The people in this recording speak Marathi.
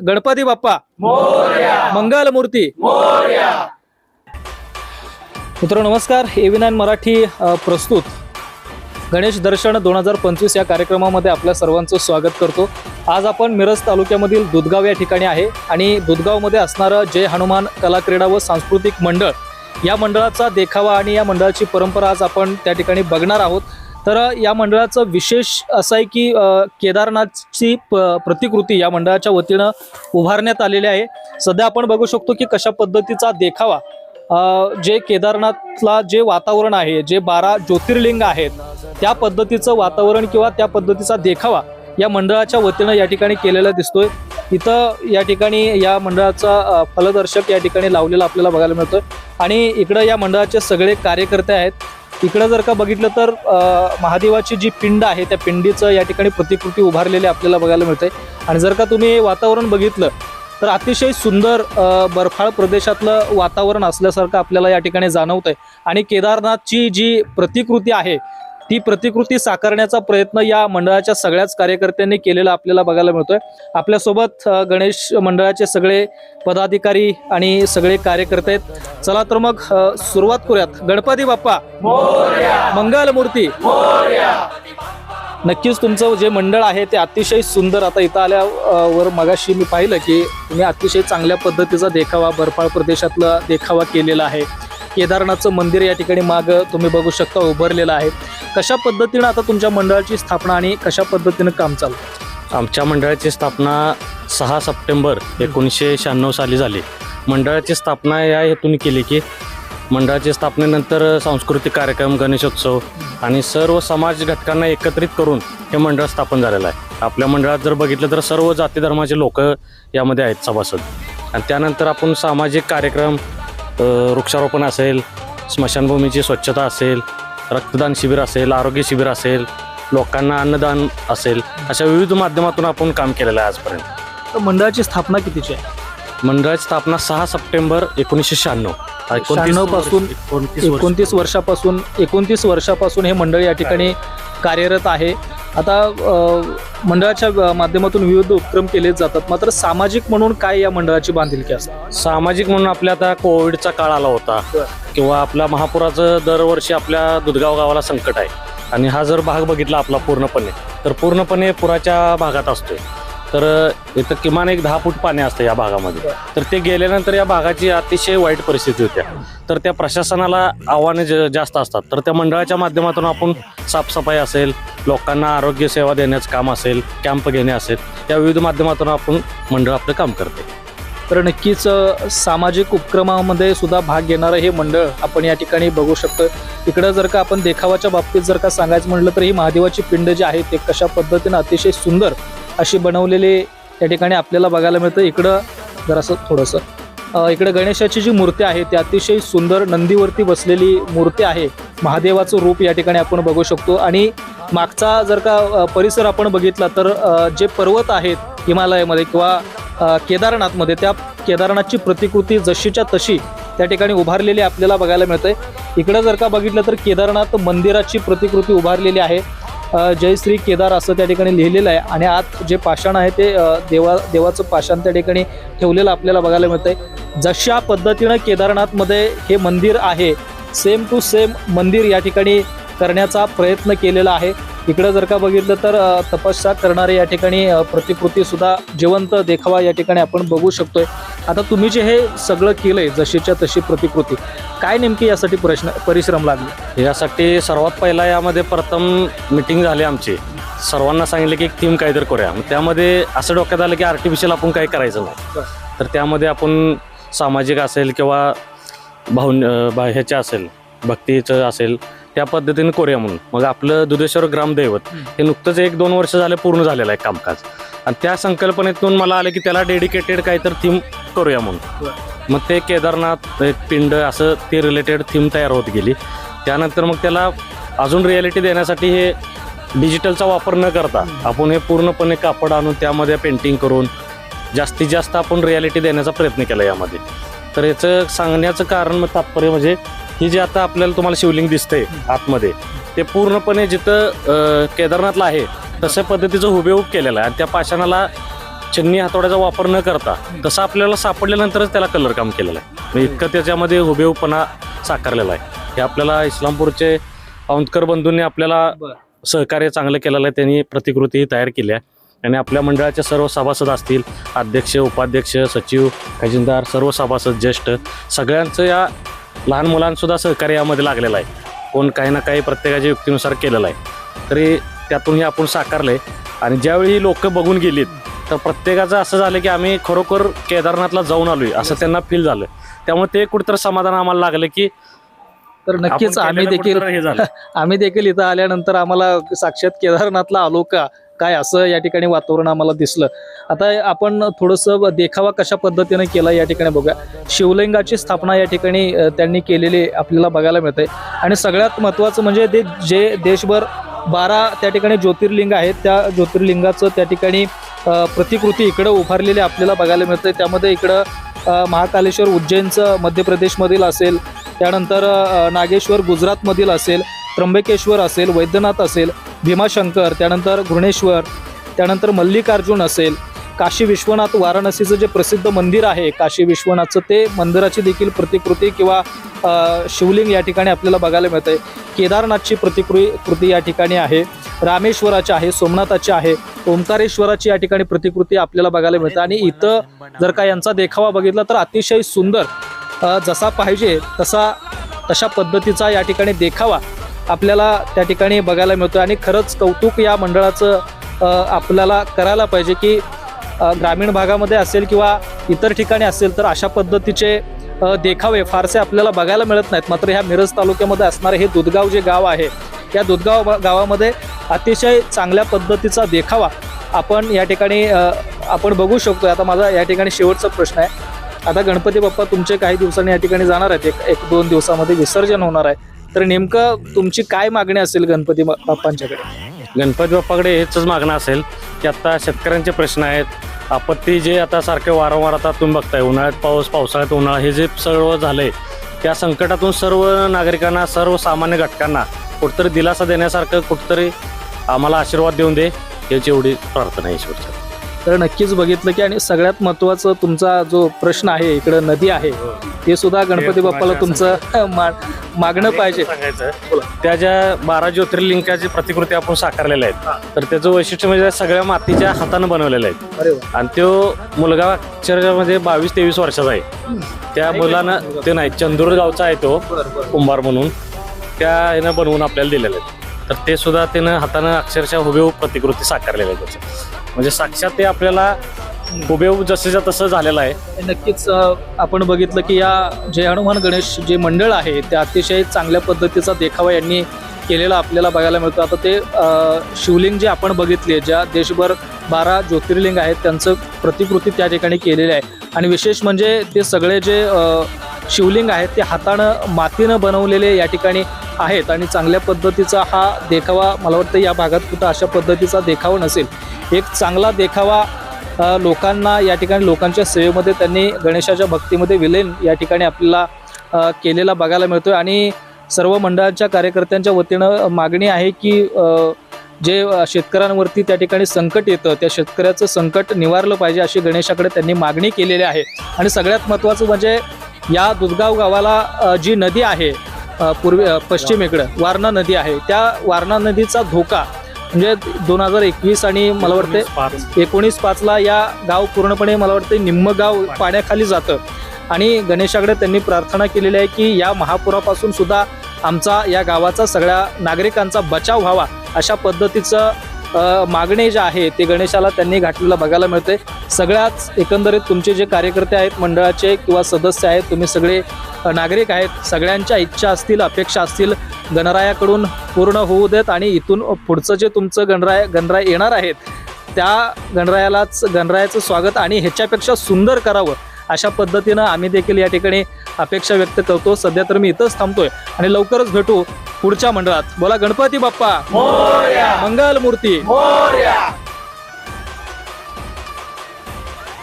गणपती बाप्पा. मंगल मूर्ती मित्र नमस्कार. एव्ही नाईन मराठी प्रस्तुत. गणेश दर्शन दोन हजार पंचवीस या कार्यक्रमामध्ये आपल्या सर्वांचं स्वागत करतो. आज आपण मिरज तालुक्यामधील दुधगाव या ठिकाणी आहे आणि दुधगावमध्ये असणारं जय हनुमान कला क्रीडा व सांस्कृतिक मंडळ या मंडळाचा देखावा आणि या मंडळाची परंपरा आज आपण त्या ठिकाणी बघणार आहोत. तर या मंडळाचं विशेष असं आहे की केदारनाथची प प्रतिकृती या मंडळाच्या वतीनं उभारण्यात आलेली आहे. सध्या आपण बघू शकतो की कशा पद्धतीचा देखावा जे केदारनाथला जे वातावरण आहे जे बारा ज्योतिर्लिंग आहेत त्या पद्धतीचं वातावरण किंवा त्या पद्धतीचा देखावा या मंडळाच्या वतीनं या ठिकाणी केलेला दिसतोय. इथं या ठिकाणी या मंडळाचा फलदर्शक या ठिकाणी लावलेला आपल्याला बघायला मिळतोय. आणि इकडं या मंडळाचे सगळे कार्यकर्ते आहेत. इकडं जर का बघितलं तर महादेवाची जी पिंड आहे त्या पिंडीचं या ठिकाणी प्रतिकृती उभारलेली आपल्याला बघायला मिळते आणि जर का तुम्ही वातावरण बघितलं तर अतिशय सुंदर बर्फाळ प्रदेशातलं वातावरण असल्यासारखं आपल्याला या ठिकाणी जाणवतंय. आणि केदारनाथची जी प्रतिकृती आहे ती प्रतिकृती साकारण्याचा प्रयत्न या मंडळाच्या सगळ्याच कार्यकर्त्यांनी केलेला आपल्याला बघायला मिळतोय. आपल्यासोबत गणेश मंडळाचे सगळे पदाधिकारी आणि सगळे कार्यकर्ते आहेत. चला तर मग सुरुवात करूयात. गणपती बाप्पा मंगल मूर्ती. नक्कीच तुमचं जे मंडळ आहे ते अतिशय सुंदर आता इथं आल्यावर मगाशी मी पाहिलं की तुम्ही अतिशय चांगल्या पद्धतीचा देखावा बर्फाळ प्रदेशातला देखावा केलेला आहे. केदारनाथचं मंदिर या ठिकाणी माग तुम्ही बघू शकता उभारलेलं आहे. कशा पद्धतीनं आता तुमच्या मंडळाची स्थापना आणि कशा पद्धतीनं काम चालू? आमच्या मंडळाची स्थापना सहा सप्टेंबर एकोणीसशे शहाण्णव साली झाली. मंडळाची स्थापना या हेतून केली की मंडळाच्या स्थापनेनंतर सांस्कृतिक कार्यक्रम गणेशोत्सव आणि सर्व समाज घटकांना एकत्रित करून हे मंडळ स्थापन झालेलं आहे. आपल्या मंडळात जर बघितलं तर सर्व जाती धर्माचे लोक यामध्ये आहेत सभासद. आणि त्यानंतर आपण सामाजिक कार्यक्रम वृक्षारोपण असेल स्मशानभूमीची स्वच्छता असेल रक्तदान शिबिर असेल आरोग्य शिबिर असेल लोकांना अन्नदान असेल अशा विविध माध्यमातून आपण काम केलेलं आहे आजपर्यंत. तर मंडळाची स्थापना कितीची आहे? मंडळाची स्थापना सहा सप्टेंबर एकोणीसशे शहाण्णव. शहाण्णवपासून एकोणतीस वर्षापासून एकोणतीस वर्षापासून हे मंडळ या ठिकाणी कार्यरत आहे. आता मंडळाच्या माध्यमातून विविध उपक्रम केले जातात. मात्र सामाजिक म्हणून काय या मंडळाची बांधिलकी असते? सामाजिक म्हणून आपल्या आता कोविडचा काळ आला होता. किंवा आपल्या महापुराचं दरवर्षी आपल्या दुधगाव गावाला संकट आहे. आणि हा जर भाग बघितला आपला पूर्णपणे तर पूर्णपणे पुराच्या भागात असतोय. तर इथं किमान एक दहा फूट पाणी असतं या भागामध्ये. तर ते गेल्यानंतर या भागाची अतिशय वाईट परिस्थिती होत्या. तर त्या प्रशासनाला आव्हाने ज- जास्त असतात. तर त्या मंडळाच्या माध्यमातून आपण साफसफाई असेल लोकांना आरोग्य सेवा देण्याचं काम असेल कॅम्प घेणे असेल या विविध माध्यमातून आपण मंडळ आपलं काम करते. तर नक्कीच सामाजिक उपक्रमामध्ये सुद्धा भाग घेणारं हे मंडळ आपण या ठिकाणी बघू शकतो इकडं जर का आपण देखावाच्या बाबतीत जर का सांगायचं म्हटलं तर ही महादेवाची पिंड जी आहे ते कशा पद्धतीनं अतिशय सुंदर अशी बनवलेले त्या ठिकाणी आपल्याला बघायला मिळतं. इकडं जरासं थोडंसं. इकडं गणेशाची जी मूर्ती आहे ती अतिशय सुंदर नंदीवरती बसलेली मूर्ती आहे. महादेवाचं रूप या ठिकाणी आपण बघू शकतो. आणि मागचा जर का परिसर आपण बघितला तर जे पर्वत आहेत हिमालयामध्ये किंवा केदारनाथमध्ये त्या केदारनाथची प्रतिकृती जशीच्या तशी त्या ठिकाणी उभारलेली आपल्याला बघायला मिळते इकडं जर का बघितलं तर केदारनाथ मंदिराची प्रतिकृती उभारलेली आहे. जयश्री केदार असं त्या ठिकाणी लिहिलेलं आहे. आणि आत जे पाषाण आहे ते देवा देवाचं पाषाण त्या ठिकाणी ठेवलेलं आपल्याला बघायला मिळतंय. जशा पद्धतीनं केदारनाथमध्ये हे मंदिर आहे सेम टू सेम मंदिर या ठिकाणी करण्याचा प्रयत्न केलेला आहे. इकडं जर का बघितलं तर तपस्या करणारे या ठिकाणी अ, प्रतिकृती सुद्धा जिवंत देखावा या ठिकाणी आपण बघू शकतोय. आता तुम्ही जे हे सगळं केलंय जशीच्या तशी प्रतिकृती काय नेमकी यासाठी प्रश्न परिश्रम लागले? यासाठी सर्वात पहिला यामध्ये प्रथम मिटिंग झाली आमची. सर्वांना सांगितलं की एक थीम काहीतरी करूया. मग त्यामध्ये असं डोक्यात आलं की आर्टिफिशियल आपण काही करायचं नाही. तर त्यामध्ये आपण सामाजिक असेल किंवा भाऊन अं, भा- ह्याचे असेल भक्तीचं असेल त्या पद्धतीने करूया म्हणून. मग आपलं दुधेश्वर ग्रामदैवत हे नुकतंच एक दोन वर्ष झाले पूर्ण झालेलं आहे कामकाज. आणि त्या संकल्पनेतून मला आलं की त्याला डेडिकेटेड काहीतरी थीम करूया म्हणून. मग ते केदारनाथ एक पिंड असं ते रिलेटेड थीम तयार होत गेली. त्यानंतर मग त्याला अजून रियालिटी देण्यासाठी हे डिजिटलचा वापर न करता आपण हे पूर्णपणे कापड आणून त्यामध्ये पेंटिंग करून जास्तीत जास्त आपण रियालिटी देण्याचा प्रयत्न केला यामध्ये. तर याचं सांगण्याचं कारण मग तात्पर्य म्हणजे ही जे आता आपल्याला तुम्हाला शिवलिंग दिसतंय आतमध्ये ते पूर्णपणे जिथं अं, केदारनाथला आहे तशा पद्धतीचं हुबेहूब केलेलं आहे. आणि त्या पाषाणाला चिन्नी हातोड्याचा वापर न करता तसं आपल्याला सापडल्यानंतरच त्याला कलर काम केलेलं आहे. म्हणजे इतकं त्याच्यामध्ये हुबेहूपणा साकारलेला आहे. हे आपल्याला इस्लामपूरचे औंधकर बंधूंनी आपल्याला सहकार्य चांगलं केलेलं आहे. त्यांनी प्रतिकृती तयार केली आहे. आणि आपल्या मंडळाचे सर्व सभासद असतील अध्यक्ष उपाध्यक्ष सचिव खजिनदार सर्व सभासद ज्येष्ठ सगळ्यांचं या लहान मुलांसुद्धा सहकार्य यामध्ये लागलेलं आहे. कोण काही ना काही प्रत्येकाच्या युक्तीनुसार केलेलं आहे. तरी त्यातूनही आपण साकारलं आहे आणि ज्यावेळी लोक बघून गेलीत तर प्रत्येकाचं असं झालं की आम्ही खरोखर केदारनाथला जाऊन आलोय असं त्यांना फील झालं. त्यामुळे ते कुठेतरी समाधान आम्हाला लागलं की तर नक्कीच आम्ही देखील हे आम्ही देखील इथं आल्यानंतर आम्हाला साक्षात केदारनाथला आलो का? काय असं या ठिकाणी वातावरण आम्हाला दिसलं. आता आपण थोडंसं देखावा कशा पद्धतीने केला या ठिकाणी बघूया. शिवलिंगाची स्थापना या ठिकाणी त्यांनी केलेली आपल्याला बघायला मिळते. आणि सगळ्यात महत्त्वाचं म्हणजे ते जे देशभर बारा त्या ठिकाणी ज्योतिर्लिंग आहेत त्या ज्योतिर्लिंगाचं त्या ठिकाणी प्रतिकृती इकडं उभारलेली आपल्याला बघायला मिळते. त्यामध्ये इकडं महाकालेश्वर उज्जैनचं मध्य प्रदेशमधील असेल त्यानंतर नागेश्वर गुजरातमधील असेल त्र्यंबकेश्वर असेल वैद्यनाथ असेल भीमाशंकर त्यानंतर घृणेश्वर त्यानंतर मल्लिकार्जुन असेल काशी विश्वनाथ वाराणसीचं जे प्रसिद्ध मंदिर आहे काशी विश्वनाथचं ते मंदिराची देखील प्रतिकृती किंवा शिवलिंग या ठिकाणी आपल्याला बघायला मिळते केदारनाथची प्रतिकृती कृती या ठिकाणी आहे रामेश्वराची आहे सोमनाथाची आहे ओंकारेश्वराची या ठिकाणी प्रतिकृती आपल्याला बघायला मिळते. आणि इथं जर का यांचा देखावा बघितला तर अतिशय सुंदर जसा पाहिजे तसा तशा पद्धतीचा या ठिकाणी देखावा आपल्याला त्या ठिकाणी बघायला मिळतो आणि खरंच कौतुक या मंडळाचं आपल्याला करायला पाहिजे की ग्रामीण भागामध्ये असेल किंवा इतर ठिकाणी असेल तर अशा पद्धतीचे देखावे फारसे आपल्याला बघायला मिळत नाहीत. मात्र ह्या मिरज तालुक्यामध्ये असणारे हे दुधगाव जे गाव आहे या दुधगाव गावामध्ये अतिशय चांगल्या पद्धतीचा देखावा आपण या ठिकाणी आपण बघू शकतो आता माझा या ठिकाणी शेवटचा प्रश्न आहे. आता गणपती बाप्पा तुमचे काही दिवसांनी या ठिकाणी जाणार आहेत. एक एक दोन दिवसामध्ये विसर्जन होणार आहे. तर नेमकं तुमची काय मागणी असेल गणपती बाप्पांच्याकडे? गणपती बाप्पाकडे हेच मागणं असेल की आता शेतकऱ्यांचे प्रश्न आहेत. आपत्ती जे आता सारखे वारंवार आता तुम्ही बघताय उन्हाळ्यात पाऊस पावसाळ्यात उन्हाळा हे जे सर्व झाले त्या संकटातून सर्व नागरिकांना सर्व सामान्य घटकांना कुठतरी दिलासा देण्यासारखं कुठतरी आम्हाला आशीर्वाद देऊन दे याची एवढी प्रार्थना आहे ईश्वरच्या. तर नक्कीच बघितलं की आणि सगळ्यात महत्त्वाचं तुमचा जो प्रश्न आहे इकडं नदी आहे ते सुद्धा गणपती बाप्पाला तुमचं मा- मागणं पाहिजे. सांगायचं? त्या ज्या बारा ज्योतिर्लिंगाची प्रतिकृती आपण साकारलेल्या आहेत तर त्याचं वैशिष्ट्य म्हणजे सगळ्या मातीच्या हातानं बनवलेल्या आहेत. अरे वा. आणि तो मुलगा अक्षरशः बावीस तेवीस वर्षाचा आहे. त्या मुलानं ते नाही चंदूर गावचा आहे तो कुंभार म्हणून. त्या ह्यानं बनवून आपल्याला दिलेले आहेत तर ते सुद्धा त्यानं हातानं अक्षरशः हुबेहूब प्रतिकृती साकारलेल्या आहेत त्याच्या म्हणजे साक्षात ते आपल्याला हुबेहूब जसेच्या तसं झालेलं आहे. नक्कीच अ, आपण बघितलं की या जय हनुमान गणेश जे मंडळ आहे ते अतिशय चांगल्या पद्धतीचा देखावा यांनी केलेला आपल्याला बघायला मिळतो. आता ते अ, शिवलिंग जे आपण बघितले ज्या देशभर बारा ज्योतिर्लिंग आहेत त्यांचं प्रतिकृती त्या ठिकाणी केलेली आहे. आणि विशेष म्हणजे ते सगळे जे अ, शिवलिंग आहेत ते हातानं मातीनं बनवलेले या ठिकाणी आहेत आणि चांगल्या पद्धतीचा हा देखावा मला वाटतं या भागात कुठं अशा पद्धतीचा देखावा नसेल. एक चांगला देखावा लोकांना या ठिकाणी लोकांच्या सेवेमध्ये त्यांनी गणेशाच्या भक्तीमध्ये विलीन या ठिकाणी आपल्याला केलेला बघायला मिळतोय. आणि सर्व मंडळाच्या कार्यकर्त्यांच्या वतीनं मागणी आहे की जे शेतकऱ्यांवरती त्या ठिकाणी संकट येतं त्या शेतकऱ्याचं संकट निवारलं पाहिजे अशी गणेशाकडे त्यांनी मागणी केलेली आहे. आणि सगळ्यात महत्त्वाचं म्हणजे या दुधगाव गावाला जी नदी आहे पूर्वे पश्चिमेकडं वारणा नदी आहे. त्या वारणा नदीचा धोका म्हणजे दोन हजार एकवीस आणि मला वाटते पाच. एकोणीस पाचला या गाव पूर्णपणे मला वाटतं निम्म गाव पाण्याखाली जातं. आणि गणेशाकडे त्यांनी प्रार्थना केलेली आहे की या महापुरापासून सुद्धा आमचा या गावाचा सगळ्या नागरिकांचा बचाव व्हावा अशा पद्धतीचं मागणी जे आहे ते गणेशाला त्यांनी घातलेलं बघायला मिळते सगळ्याच एकंदरीत तुमचे जे कार्यकर्ते आहेत मंडळाचे किंवा सदस्य आहेत तुम्ही सगळे नागरिक आहेत. सगळ्यांच्या इच्छा असतील अपेक्षा असतील गणरायाकडून पूर्ण होऊ देत आणि इथून पुढचं जे तुमचं गणराय गणराय येणार आहेत त्या गणरायालाच गणरायाचं स्वागत आणि ह्याच्यापेक्षा सुंदर करावं. अशा पद्धतीनं आम्ही देखील या ठिकाणी अपेक्षा व्यक्त करतो. सध्या तर मी इथंच थांबतोय. आणि लवकरच भेटू पुढच्या मंडळात. बोला गणपती बाप्पा. मंगल मूर्ती